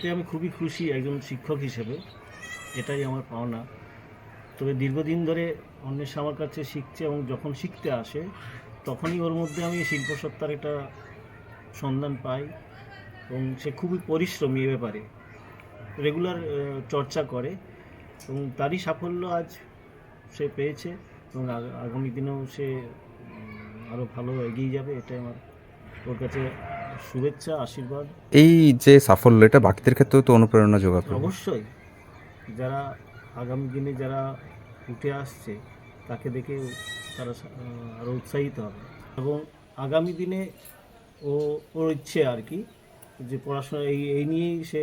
এতে আমি খুবই খুশি একজন শিক্ষক হিসেবে। এটাই আমার পাওনা। তবে দীর্ঘদিন ধরে অন্বেষা আমার কাছে শিখছে এবং যখন শিখতে আসে, তখনই ওর মধ্যে আমি শিল্পসত্তার একটা সন্ধান পাই এবং সে খুবই পরিশ্রমী এ ব্যাপারে। রেগুলার চর্চা করে এবং তারই সাফল্য আজ সে পেয়েছে এবং আগামী দিনেও সে আরও ভালো এগিয়ে যাবে, এটাই আমার, ওর কাছে শুভেচ্ছা আশীর্বাদ। এই যে সাফল্য এটা বাকিদের ক্ষেত্রেও তো অনুপ্রেরণা যোগাবে। অবশ্যই। যারা আগামী দিনে যারা উঠে আসছে তাকে দেখে তারা আরও উৎসাহিত হবে। এবং আগামী দিনে ও ওর ইচ্ছে আর কি যে পড়াশোনা এই এই নিয়েই সে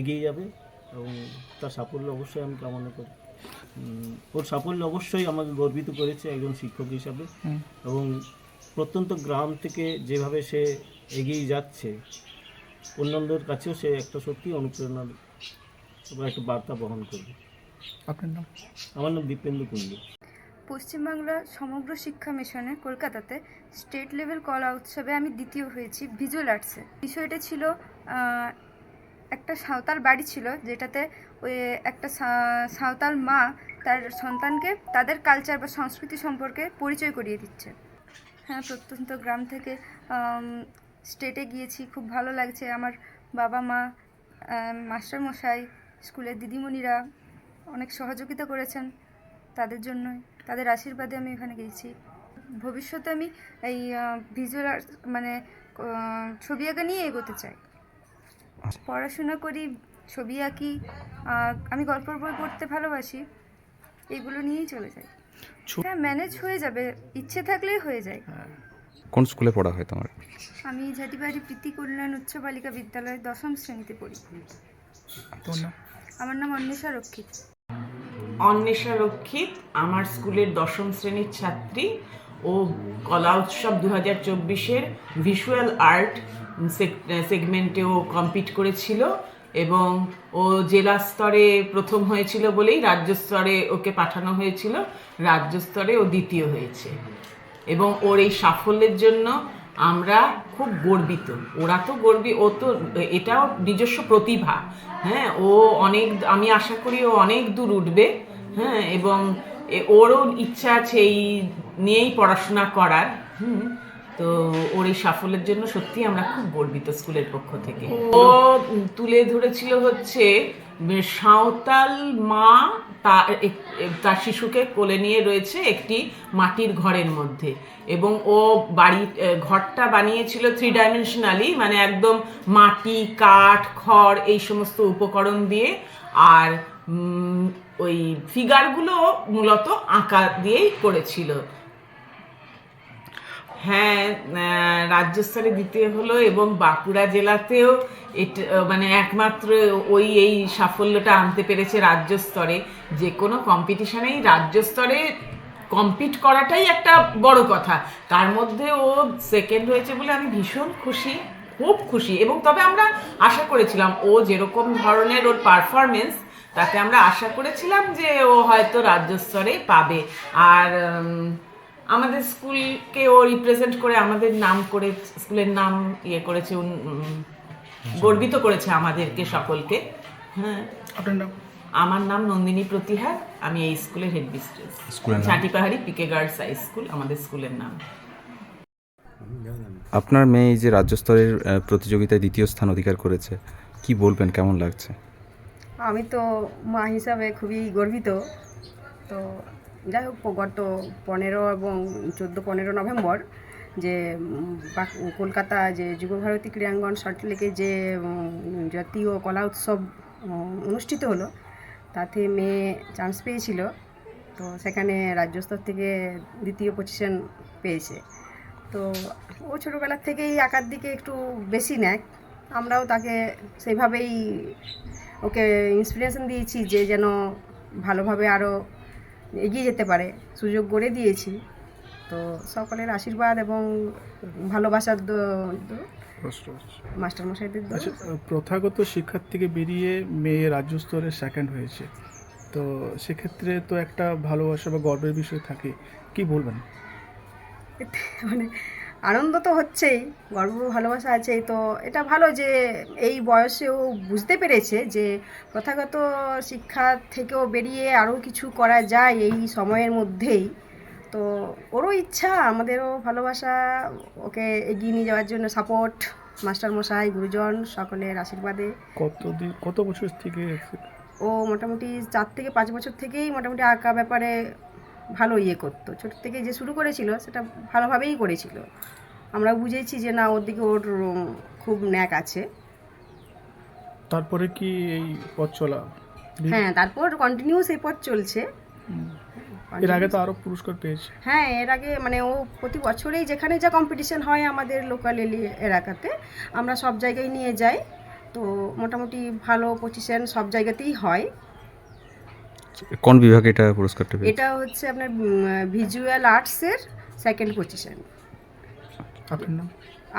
এগিয়ে যাবে এবং তার সাফল্য অবশ্যই আমি কামনা করি। ওর সাফল্য অবশ্যই আমাকে গর্বিত করেছে একজন শিক্ষক হিসাবে এবং প্রত্যন্ত গ্রাম থেকে যেভাবে সে এগিয়ে যাচ্ছে অন্যান্যদের কাছেও সে একটা সত্যি অনুপ্রেরণার বা একটা বার্তা বহন করবে। আপনার নাম? আমার নাম দীপেন্দু কুণ্ডু পশ্চিমবাংলা সমগ্র শিক্ষা মিশনে কলকাতাতে স্টেট লেভেল কলা উৎসবে আমি দ্বিতীয় হয়েছি ভিজুয়াল আর্টসে বিষয়টা ছিল একটা সাঁওতাল বাড়ি ছিল যেটাতে ওই একটা সা- সাঁওতাল মা তার সন্তানকে তাদের কালচার বা সংস্কৃতি সম্পর্কে পরিচয় করিয়ে দিচ্ছে। প্রত্যন্ত গ্রাম থেকে স্টেটে গিয়েছি, খুব ভালো লাগছে। আমার বাবা মা মাস্টারমশাই, স্কুলের দিদিমণিরা অনেক সহযোগিতা করেছেন তাদের জন্যই। তাদের আশীর্বাদে আমি এখানে গিয়েছি। ভবিষ্যতে আমি এই ভিজুয়াল আর্ট মানে ছবি আঁকা নিয়ে এগোতে চাই। পড়াশোনা করি, ছবি আঁকি আমি গল্পের বই পড়তে ভালোবাসি, এগুলো নিয়েই চলে যাই। হ্যাঁ ম্যানেজ হয়ে যাবে। ইচ্ছে থাকলেই হয়ে যায়। কোন স্কুলে পড়া হয় তোমার? আমি ঝাটিবাড়ি প্রীতি কল্যাণ উচ্চ বালিকা বিদ্যালয়ে দশম শ্রেণীতে পড়ি। আমার নাম অন্বেষা রক্ষিত। অন্বেষা রক্ষিত আমার স্কুলের দশম শ্রেণির ছাত্রী ও কলা উৎসব দু হাজার চব্বিশের ভিজুয়াল আর্ট সেগমেন্টেও কম্পিট করেছিল। এবং ও জেলা স্তরে প্রথম হয়েছিল বলেই রাজ্য স্তরে ওকে পাঠানো হয়েছিল। রাজ্য স্তরে ও দ্বিতীয় হয়েছে। এবং ওর এই সাফল্যের জন্য আমরা খুব গর্বিত। ওরা তো গর্বি, ও তো, এটাও নিজস্ব প্রতিভা। হ্যাঁ ও অনেক, আমি আশা করি ও অনেক দূর উঠবে। হ্যাঁ এবং ওরও ইচ্ছা আছে এই নিয়েই পড়াশোনা করার। হুম তো ওর এই সাফল্যের জন্য সত্যি আমরা খুব গর্বিত স্কুলের পক্ষ থেকে। ও। তুলে ধরেছিল হচ্ছে সাঁওতাল মা তার শিশুকে কোলে নিয়ে রয়েছে একটি মাটির ঘরের মধ্যে। এবং ও বাড়ি ঘরটা বানিয়েছিল থ্রি ডাইমেনশনালি মানে একদম মাটি কাঠ খড় এই সমস্ত উপকরণ দিয়ে। আর ওই ফিগারগুলো মূলত আঁকা দিয়েই করেছিল। হ্যাঁ রাজ্য স্তরে দ্বিতীয় হলো এবং বাঁকুড়া জেলাতেও এটা মানে একমাত্র ওই এই সাফল্যটা আনতে পেরেছে রাজ্য স্তরে যে কোনো কম্পিটিশনেই রাজ্য স্তরে কম্পিট করাটাই একটা বড় কথা। তার মধ্যে ও সেকেন্ড হয়েছে বলে আমি ভীষণ খুশি, খুব খুশি। এবং তবে আমরা আশা করেছিলাম, ও যেরকম ধরনের ওর পারফরমেন্স তাতে আমরা আশা করেছিলাম যে ও হয়তো রাজ্য স্তরে পাবে। আর আমাদের স্কুলকে ও রিপ্রেজেন্ট করে আমাদের নাম করে স্কুলের নাম ইয়ে করেছে গর্বিত করেছে আমাদেরকে সকলকে। হ্যাঁ। আপনার নাম? আমার নাম নন্দিনী প্রতিহার আমি এই স্কুলের হেড মিস্ট্রেস? ঝাঁটি পাহাড়ি পিকে গার্লস হাই স্কুল আমাদের স্কুলের নাম। আপনার মেয়ে এই যে রাজ্য স্তরের প্রতিযোগিতায় দ্বিতীয় স্থান অধিকার করেছে কি বলবেন কেমন লাগছে? আমি তো মা হিসাবে খুবই গর্বিত। তো যাই হোক, গত পনেরো এবং চোদ্দ, পনেরো নভেম্বর যে কলকাতা যে যুবভারতী ক্রীড়াঙ্গন সল্টলেকে যে জাতীয় কলা উৎসব অনুষ্ঠিত হলো, তাতে মেয়ে চান্স পেয়েছিল। তো সেখানে রাজ্য স্তর থেকে দ্বিতীয় পজিশন পেয়েছে। তো ও ছোটোবেলার থেকেই আঁকার দিকে একটু বেশি নেয় আমরাও তাকে সেইভাবেই ওকে ইন্সপিরেশন দিয়েছি যে যেন ভালোভাবে আরও এগিয়ে যেতে পারে। সুযোগ গড়ে দিয়েছি। তো সকলের আশীর্বাদ এবং ভালোবাসার মাস্টারমশাইদের আচ্ছা প্রথাগত শিক্ষার থেকে বেরিয়ে মেয়ে রাজ্য স্তরে সেকেন্ড হয়েছে। তো সেক্ষেত্রে তো একটা ভালোবাসা বা গর্বের বিষয় থাকে। কি বলবেন? মানে আনন্দ তো হচ্ছেই গর্ব ভালোবাসা আছেই। তো এটা ভালো যে এই বয়সেও বুঝতে পেরেছে যে প্রথাগত শিক্ষা থেকেও বেরিয়ে আরও কিছু করা যায় এই সময়ের মধ্যেই। তো ওরও ইচ্ছা আমাদেরও ভালোবাসা ওকে এগিয়ে নিয়ে যাওয়ার জন্য সাপোর্ট মাস্টারমশাই গুরুজন সকলের আশীর্বাদে। কত দিন কত বছর থেকে ও মোটামুটি চার থেকে পাঁচ বছর থেকেই মোটামুটি আঁকা ব্যাপারে ভালো ইয়ে করতো। ছোট থেকে যে শুরু করেছিল সেটা ভালোভাবেই করেছিল। আমরা বুঝেছি যে না ওর দিকে ওর খুব ন্যাক আছে। তারপরে কি এই পথ চলা? হ্যাঁ তারপর কন্টিনিউ সেই পথ চলছে। এর আগে তো আরও পুরস্কার পেয়েছে। হ্যাঁ এর আগে মানে ও প্রতি বছরেই যেখানে যা কম্পিটিশন হয় আমাদের লোকাল এলাকাতে আমরা সব জায়গায় নিয়ে যাই। তো মোটামুটি ভালো পজিশন সব জায়গাতেই হয়। কোন বিভাগে এটা পুরস্কারটা পেয়েছে? এটা হচ্ছে আপনার ভিজুয়াল আর্টসের সেকেন্ড পজিশন আপনার নাম?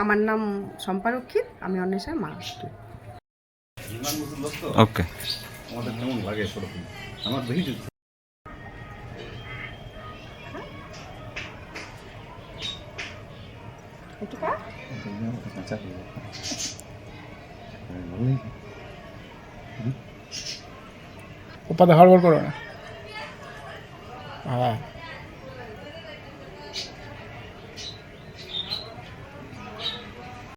আমার নাম সম্পারক্ষিত আমি অন্বেষা মা ওকে আমাদের কেমন লাগে সেরকম আমার দেখি ওপাতে হাড়বড় করো না হ্যাঁ